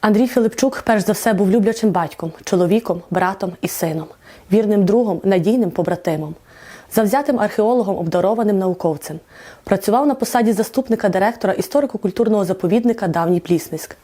Андрій Філипчук перш за все був люблячим батьком, чоловіком, братом і сином, вірним другом, надійним побратимом, завзятим археологом, обдарованим науковцем. Працював на посаді заступника директора історико-культурного заповідника Давній Плісниськ.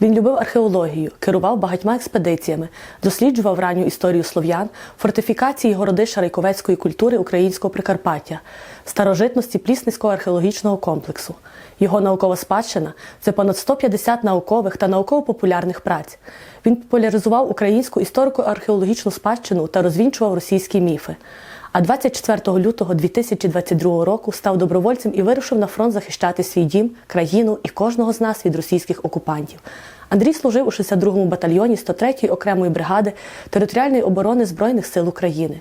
Він любив археологію, керував багатьма експедиціями, досліджував ранню історію слов'ян, фортифікації і городи шарайковецької культури українського Прикарпаття, старожитності Плісницького археологічного комплексу. Його наукова спадщина це понад 150 наукових та науково-популярних праць. Він популяризував українську історико-археологічну спадщину та розвінчував російські міфи. А 24 лютого 2022 року став добровольцем і вирушив на фронт захищати свій дім, країну і кожного з нас від російських окупантів. Андрій служив у 62-му батальйоні 103-ї окремої бригади територіальної оборони Збройних сил України.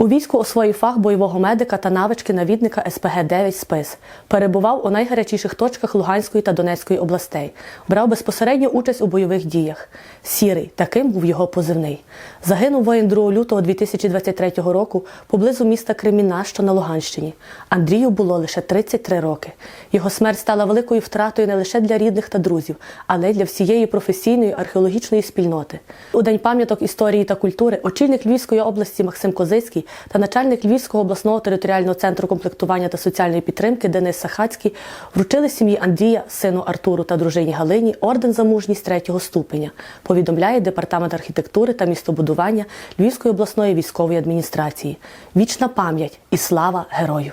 У війську освоїв фах бойового медика та навички навідника СПГ-9 «Спис». Перебував у найгарячіших точках Луганської та Донецької областей. Брав безпосередню участь у бойових діях. Сірий, таким був його позивний. Загинув воїн 2 лютого 2023 року поблизу міста Креміна, що на Луганщині. Андрію було лише 33 роки. Його смерть стала великою втратою не лише для рідних та друзів, але й для всієї професійної археологічної спільноти. У День пам'яток історії та культури очільник Львівської області Максим Козицький та начальник Львівського обласного територіального центру комплектування та соціальної підтримки Денис Сахацький вручили сім'ї Андрія, сину Артуру та дружині Галині орден за мужність третього ступеня. Повідомляє департамент архітектури та містобудування Львівської обласної військової адміністрації. Вічна пам'ять і слава герою!